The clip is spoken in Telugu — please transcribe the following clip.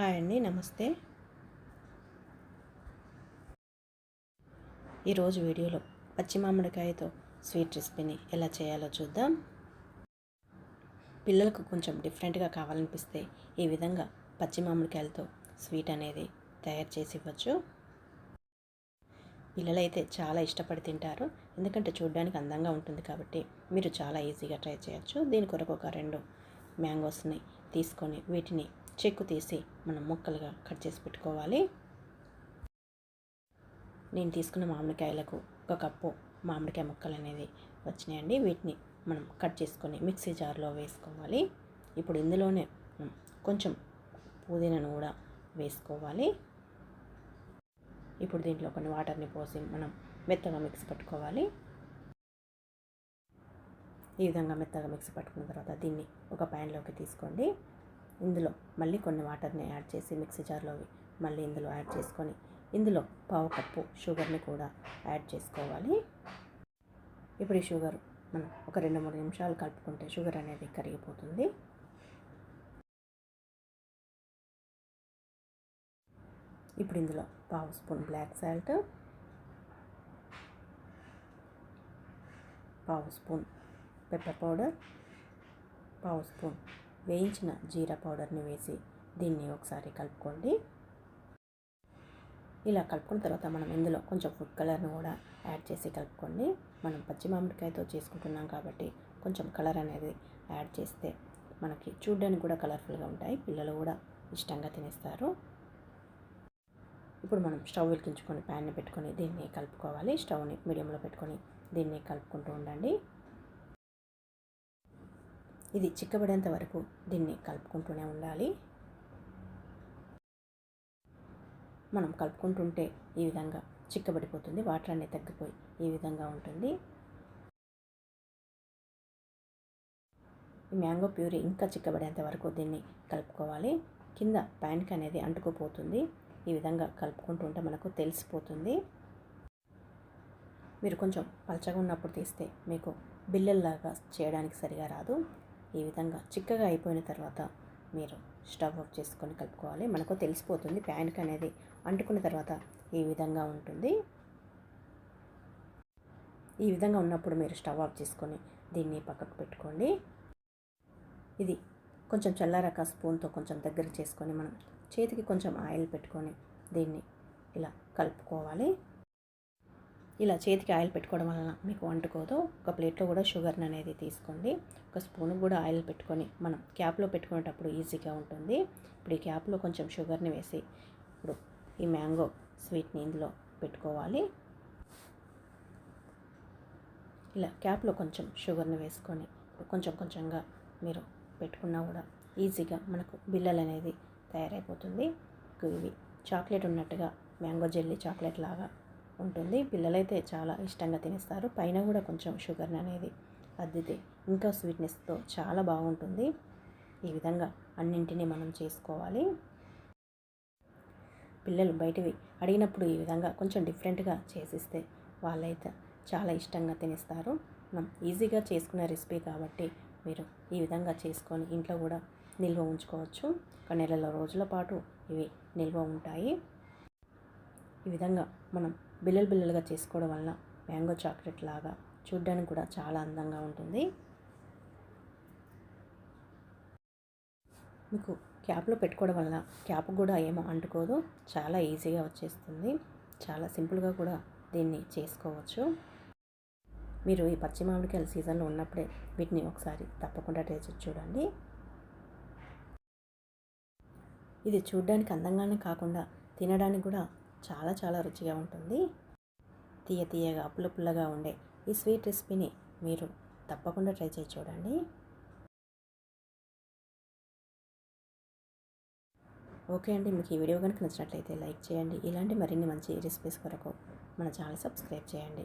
హాయ్ అండి నమస్తే. ఈరోజు వీడియోలో పచ్చి మామిడికాయతో స్వీట్ రెసిపీని ఎలా చేయాలో చూద్దాం. పిల్లలకు కొంచెం డిఫరెంట్గా కావాలనిపిస్తే ఈ విధంగా పచ్చి మామిడికాయలతో స్వీట్ అనేది తయారు చేసి ఇవ్వచ్చు. పిల్లలైతే చాలా ఇష్టపడి తింటారు ఎందుకంటే చూడడానికి అందంగా ఉంటుంది కాబట్టి మీరు చాలా ఈజీగా ట్రై చేయొచ్చు. దీని కొరకు ఒక రెండు మ్యాంగోస్ని తీసుకొని వీటిని చెక్కు తీసి మనం ముక్కలుగా కట్ చేసి పెట్టుకోవాలి. నేను తీసుకున్న మామిడికాయలకు ఒక కప్పు మామిడికాయ ముక్కలు అనేది వచ్చినాయండి. వీటిని మనం కట్ చేసుకొని మిక్సీ జార్లో వేసుకోవాలి. ఇప్పుడు ఇందులోనే కొంచెం పుదీనాను కూడా వేసుకోవాలి. ఇప్పుడు దీంట్లో కొన్ని వాటర్ని పోసి మనం మెత్తగా మిక్సీ పట్టుకోవాలి. ఈ విధంగా మెత్తగా మిక్సీ పట్టుకున్న తర్వాత దీన్ని ఒక ప్యాన్లోకి తీసుకోండి. ఇందులో మళ్ళీ కొన్ని వాటర్ని యాడ్ చేసి మిక్సీ జార్లోవి మళ్ళీ ఇందులో యాడ్ చేసుకొని ఇందులో పావు కప్పు షుగర్ని కూడా యాడ్ చేసుకోవాలి. ఇప్పుడు ఈ షుగర్ మనం ఒక రెండు మూడు నిమిషాలు కలుపుకుంటే షుగర్ అనేది కరిగిపోతుంది. ఇప్పుడు ఇందులో పావు స్పూన్ బ్లాక్ సాల్ట్ పావు స్పూన్ పెప్పర్ పౌడర్ పావు స్పూన్ వేయించిన జీరా పౌడర్ని వేసి దీన్ని ఒకసారి కలుపుకోండి. ఇలా కలుపుకున్న తర్వాత మనం ఇందులో కొంచెం ఫుడ్ కలర్ని కూడా యాడ్ చేసి కలుపుకోండి. మనం పచ్చి మామిడికాయతో చేసుకుంటున్నాం కాబట్టి కొంచెం కలర్ అనేది యాడ్ చేస్తే మనకి చూడడానికి కూడా కలర్ఫుల్గా ఉంటాయి. పిల్లలు కూడా ఇష్టంగా తినేస్తారు. ఇప్పుడు మనం స్టవ్ వెలిగించుకొని ప్యాన్ని పెట్టుకొని దీన్ని కలుపుకోవాలి. స్టవ్ని మీడియంలో పెట్టుకొని దీన్ని కలుపుకుంటూ ఉండండి. ఇది చిక్కబడేంత వరకు దీన్ని కలుపుకుంటూనే ఉండాలి. మనం కలుపుకుంటుంటే ఈ విధంగా చిక్కబడిపోతుంది వాటర్ అనేది తగ్గిపోయి ఈ విధంగా ఉంటుంది. ఈ మ్యాంగో ప్యూరీ ఇంకా చిక్కబడేంత వరకు దీన్ని కలుపుకోవాలి. కింద ప్యాన్కి అనేది అంటుకుపోతుంది. ఈ విధంగా కలుపుకుంటుంటే మనకు తెలిసిపోతుంది. మీరు కొంచెం పలచగా ఉన్నప్పుడు తీస్తే మీకు బిల్లల్లాగా చేయడానికి సరిగా రాదు. ఈ విధంగా చిక్కగా అయిపోయిన తర్వాత మీరు స్టవ్ ఆఫ్ చేసుకొని కలుపుకోవాలి. మనకు తెలిసిపోతుంది ప్యాన్కి అనేది అంటుకున్న తర్వాత ఈ విధంగా ఉంటుంది. ఈ విధంగా ఉన్నప్పుడు మీరు స్టవ్ ఆఫ్ చేసుకొని దీన్ని పక్కకు పెట్టుకోండి. ఇది కొంచెం చల్లారాక స్పూన్తో కొంచెం దగ్గర చేసుకొని మనం చేతికి కొంచెం ఆయిల్ పెట్టుకొని దీన్ని ఇలా కలుపుకోవాలి. ఇలా చేతికి ఆయిల్ పెట్టుకోవడం వలన మీకు వంటుకోదు. ఒక ప్లేట్లో కూడా షుగర్ని అనేది తీసుకోండి. ఒక స్పూన్ కూడా ఆయిల్ పెట్టుకొని మనం క్యాప్లో పెట్టుకునేటప్పుడు ఈజీగా ఉంటుంది. ఇప్పుడు ఈ క్యాప్లో కొంచెం షుగర్ని వేసి ఇప్పుడు ఈ మ్యాంగో స్వీట్ని ఇందులో పెట్టుకోవాలి. ఇలా క్యాప్లో కొంచెం షుగర్ని వేసుకొని కొంచెం కొంచెంగా మీరు పెట్టుకున్నా కూడా ఈజీగా మనకు బిల్లలు అనేది తయారైపోతుంది. ఇవి చాక్లెట్ ఉన్నట్టుగా మ్యాంగో జెల్లీ చాక్లెట్ లాగా ఉంటుంది. పిల్లలైతే చాలా ఇష్టంగా తినేస్తారు. పైన కూడా కొంచెం షుగర్ అనేది అద్దితే ఇంకా స్వీట్నెస్తో చాలా బాగుంటుంది. ఈ విధంగా అన్నింటినీ మనం చేసుకోవాలి. పిల్లలు బయటవి అడిగినప్పుడు ఈ విధంగా కొంచెం డిఫరెంట్గా చేసిస్తే వాళ్ళైతే చాలా ఇష్టంగా తినేస్తారు. మనం ఈజీగా చేసుకునే రెసిపీ కాబట్టి మీరు ఈ విధంగా చేసుకొని ఇంట్లో కూడా నిల్వ ఉంచుకోవచ్చు. ఒక నెలల రోజుల పాటు ఇవి నిల్వ ఉంటాయి. ఈ విధంగా మనం బిల్లలు బిల్లలుగా చేసుకోవడం వల్ల మ్యాంగో చాక్లెట్ లాగా చూడ్డానికి కూడా చాలా అందంగా ఉంటుంది. మీకు క్యాప్లో పెట్టుకోవడం వల్ల క్యాప్ కూడా ఏమో అంటుకోదు చాలా ఈజీగా వచ్చేస్తుంది. చాలా సింపుల్గా కూడా దీన్ని చేసుకోవచ్చు. మీరు ఈ పచ్చి మామిడికాయల సీజన్లో ఉన్నప్పుడే వీటిని ఒకసారి తప్పకుండా టేస్ట్ చూడండి. ఇది చూడ్డానికి అందంగానే కాకుండా తినడానికి కూడా చాలా చాలా రుచిగా ఉంటుంది. తీయ తీయగా పుల్ల పుల్లగా ఉండే ఈ స్వీట్ రెసిపీని మీరు తప్పకుండా ట్రై చేసి చూడండి. ఓకే అండి మీకు ఈ వీడియో కనుక నచ్చినట్లయితే లైక్ చేయండి. ఇలాంటి మరిన్ని మంచి రెసిపీస్ కొరకు మన ఛానల్ సబ్స్క్రైబ్ చేయండి.